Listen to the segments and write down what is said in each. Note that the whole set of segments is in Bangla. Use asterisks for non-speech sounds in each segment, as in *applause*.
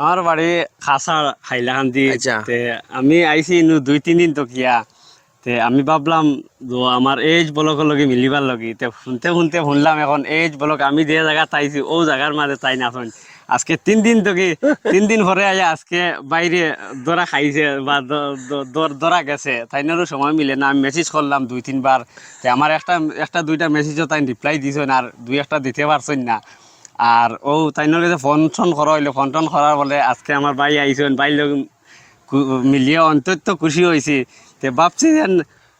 আমার বাড়ি খাসা হাইলাকান্দি আচ্ছা। তে আমি আইছি ইনু দুই তিন দিন তকিয়া তে আমি ভাবলাম তো আমার এজ ব্লক লগে মিলিবার লগে। তে শুনতে শুনতে শুনলাম এখন এজ ব্লক আমি যে জায়গা তাইছি ও জায়গার মাঝে তাই না শুন আজকে তিন দিন তো কি তিন দিন পরে আয়া আজকে বাইরে দরা খাইছে বা দরা গেছে। তাইনারও সময় মিলে না আমি মেসেজ করলাম দুই তিনবার তে আমার একটা একটা দুইটা মেসেজও তাই রিপ্লাই দিছেন আর দুই একটা দিতে পারছেন না। আর, ও তাইনের কাছে ফোন টোন করা হইল, ফোন টোন করার বলে আজকে আমার ভাই আইসেন ভাই লোক মিলিয়ে অন্তত খুশি হয়েছি তে ভাবছি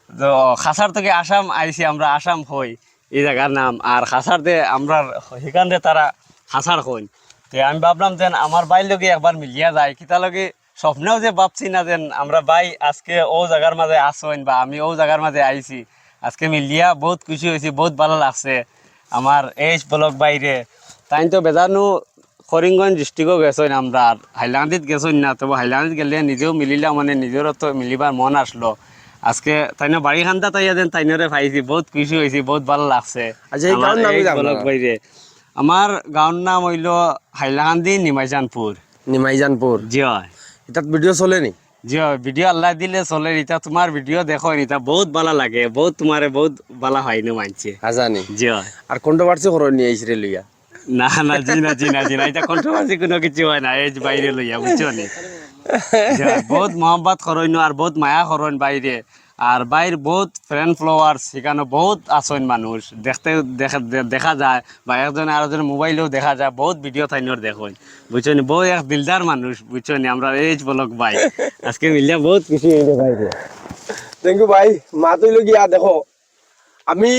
তো খাসার থেকে আসাম আইছি আমরা আসাম হই এই জায়গার নাম। আর খাসারতে আমরা সেখানে তারা খাসার হই তে আমি ভাবলাম যেন আমার ভাই লোকে একবার মিলিয়া যায়। কিতা স্বপ্নেও যে ভাবছি না যেন আমরা ভাই আজকে ও জায়গার মাঝে আসইন বা আমি ও জায়গার মাঝে আইছি আজকে মিলিয়া বহুত খুশি হয়েছি বহুত ভালো লাগছে। আমার এইচ ব্লক বাইরে তাই তো বেজানো করিমগঞ্জ ডিস্ট্রিক্টও গেছেন আমরা আর হাইলাকান্দিত গেছেন না তবে হাইলাকান্দিত গেলে নিজেও মিলিলা মানে নিজেরও তো মিলিবার মন আসলো। আজকে তাই না বাড়ি খান্দা তাইয়া দেন তাইনরে পাইছি বহুত খুশি হয়েছি বহুত ভালো লাগছে। আমার গাঁর নাম হইল হাইলাকান্দি নিমাইজানপুর নিমাইজানপুর জি হয়। এটাত ভিডিও চলে নি? জি হয় ভিডিও আল্লাহ দিলে চলে এটা তোমার ভিডিও দেখো এটা বহুত ভালো লাগে বহুত তোমারে বহুত ভালো হয় না মানছে হাজানি জি হয়। আর কন্ট্রোভার্সি করে নিয়ে আইসরে লইয়া? না না, জি না জি না জি, না, এটা কন্ট্রোভার্সি কোনো কিছু হয় না, এই বাইরে লইয়া, বুঝছ নি? বহুত মহব্বত করইন আর বহুত মায়া করইন বাইরে। আর বাইর বহুত ফ্রেন্ড ফলোয়ার্স সেখানে বহুত আসইন মানুষ। দেখতে, দেখা যায়, বা একজন আরেকজন মোবাইলেও দেখা যায়, বহুত ভিডিও থাইনর দেখুন বুঝছ নি? বহুত এক দিলদার মানুষ, বুঝছ নি? আমরা এইজ বলক ভাই, আজকে মিলিয়া বহুত খুশি হইল বাইরে। থ্যাংক ইউ ভাই। মা তুইল গিয়া দেখো, আমি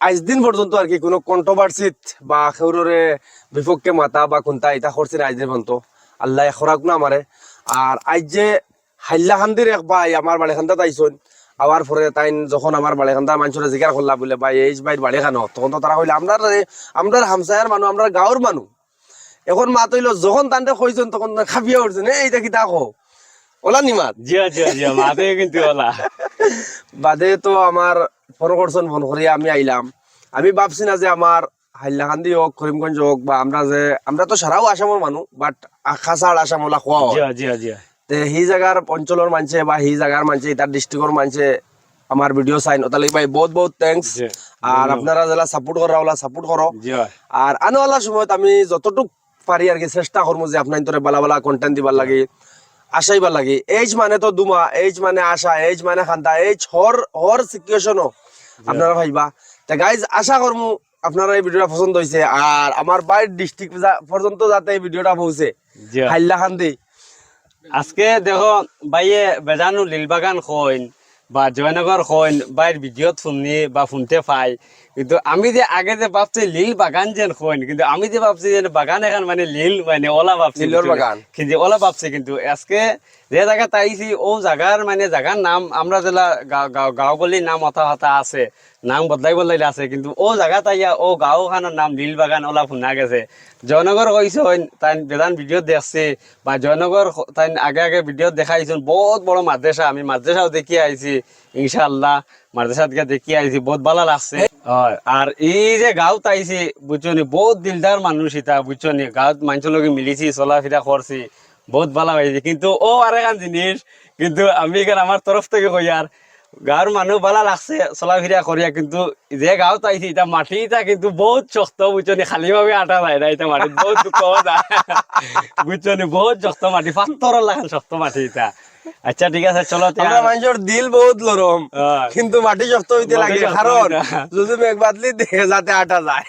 আজ দিন পর্যন্ত আর কি কোনো কন্ট্রোভার্সিত বা খেউরে বিপক্ষে মাতা বা কোনটা এটা করছি না আজ দিন পর্যন্ত আল্লাহ খরাক না আমারে আর আজ যে হাইলাকান্দির এক ভাই আমার বাড়িখান্দাত আইসন আবার পরে তাই যখন আমার বাড়িখান্দার মানুষরা জিজ্ঞাসা করলা বলে ভাই এই ভাইয়ের বাড়ি খানো তখন তো তারা কইলে আমরা আমরা হামসায়ার মানুষ আমরা গাঁৱৰ মানুষ এখন মা তৈল যখন তান্তে কইছেন তখন খাবিয়া উঠছেন এই এইটা কি দেখো ওলা নিমাত। জিয়া জিয়া জিয়া মাতে কিন্তু ওলা। বাদে তো আমার ফোন করছেন ফোন করিয়া আমি আইলাম আমি ভাবছি না যে আমার হাইলাকান্দি হোক করিমগঞ্জ হোক বা আমরা যে আমরা তো সারাও আসামের মানুষ বাট খাসার আসাম ওলা খোয়া তে সেই জায়গার অঞ্চলের মানছে বা সেই জায়গার মানছে তার ডিস্ট্রিক্টর মানছে আমার ভিডিও চাইন ওটা লাগি ভাই বহুত বহুত থ্যাঙ্কস আর আপনারা যারা সাপোর্ট করা ওলা সাপোর্ট করো আর আনোয়ালার সময়ত আমি যতটুক পারি আর কি চেষ্টা করব যে আপনার তোরে বালা বালা কন্টেন্ট দিবার লাগে আশাইবার লাগে। এইজ মানে তো দুমা এইজ মানে আশা এইজ মানে খান্তা এইজ হর হর সিচুয়েশনও আপনারা ভাইবা। তা গাইজ আশা করব আপনারা এই ভিডিওটা পছন্দ হয়েছে আর আমার বাড়ির ডিস্ট্রিক্ট পর্যন্ত যাতে এই ভিডিওটা পৌঁছে। জিয়া হাইলাকান্দি আজকে দেখো বাইয়ে বেজানু লীলবাগান হইন বা জয়নগর হইন বাইর ভিডিওত শুনি বা শুনতে পাই। কিন্তু আমি যে আগে যে ভাবছি লীল বাগান যেন কইন কিন্তু আমি যে ভাবছি যে বাগান এখন মানে লীল মানে ওলা ভাবছি লীলর বাগান। কিন্তু ওলা ভাবছি কিন্তু আজকে যে জায়গা তাইছি ও জায়গার মানে জায়গার নাম আমরা যেলা গাঁও- গাঁও গাঁও নাম হতা হতা আছে নাম বদলাই বদলাই আছে কিন্তু ও জায়গা তাইয়া ও গাঁও খানোর নাম লীল বাগান ওলা শুনা গেছে। জয়নগর কইছে তাই বেদান ভিডিও দেখছে বা জয়নগর তাই আগে আগে ভিডিও দেখাইছেন বহুত বড় মাদ্রাসা আমি মাদ্রাসাও দেখি আইছি ইনশাআল্লাহ মাদ্রাসাত দেখি আইছি বহুত ভালো লাগছে। আর এই যে গাঁৱত আইছি বুঝছনি বহুত দিলদার মানুষ ইতা বুঝছনি গাঁৱত মানুষের লগে মিলিছি চলাফেরা করছি বহুত ভালো হয়েছে কিন্তু ও আর এখান জিনিস কিন্তু আমি এখানে আমার তরফ থেকে কই আর গাঁৱৰ মানুহ ভালো লাগছে চলাফেরা করিয়া কিন্তু যে গাঁৱত আইছি এটা মাটি এটা কিন্তু বহুত শক্ত বুঝছনি খালি ভাবে আটা যায় না এটা মাটিত বহুত দুঃখ *laughs* বুঝছনি বহুত শক্ত মাটি পাথরের লাগান শক্ত মাটি এটা। আচ্ছা ঠিক আছে চলো আমরা মানুষের দিল বহুত লরম। হ্যাঁ। কিন্তু মাটি শক্ত হইতে লাগে কারণ যদি মেঘ বাদলি দেখে যাতে আটা যায়।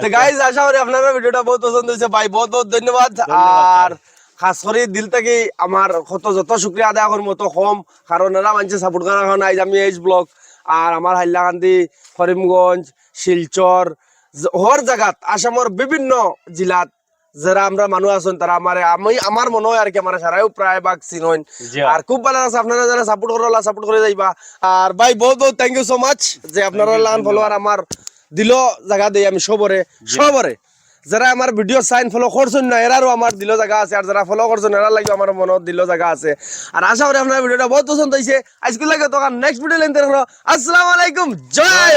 তো গাইজ আশা করি আপনারা ভিডিওটা বহুত পছন্দ হয়েছে। ভাই বহুত বহুত ধন্যবাদ। আর খাস করে দিল থেকে আমার কত যত শুক্রিয়া আদায় করব তত কম। কারণ এরা মানুষের সাপোর্ট করার কারণে আজ আমি এইচ ব্লক আর আমার হাইলাকান্দি করিমগঞ্জ শিলচর হর জায়গাত আসামের বিভিন্ন জেলাত যারা আমরা মানুষ আছেন তারা আমার আমি আমার মনে হয় আর কি আমার সারাও প্রায় ভাগ চিনন জি। আর খুব ভালো আছে আপনারা যারা সাপোর্ট করো সাপোর্ট করে যাইবা। আর ভাই বহুত বহুত থ্যাংক ইউ সো মাচ যে আপনারা লান ফলোয়ার আমার দিল জায়গা দেই আমি সবরে সবরে যারা আমার ভিডিও সাইন ফলো করছেন না এরারও আমার দিল জায়গা আছে আর যারা ফলো করছেন এরা লাগে আমার মনত দিল জায়গা আছে। আর আশা করি আপনার ভিডিওটা বহুত পছন্দ হয়েছে আজকে লাগে তো নেক্সট ভিডিও লেনতে আসসালামু আলাইকুম জয়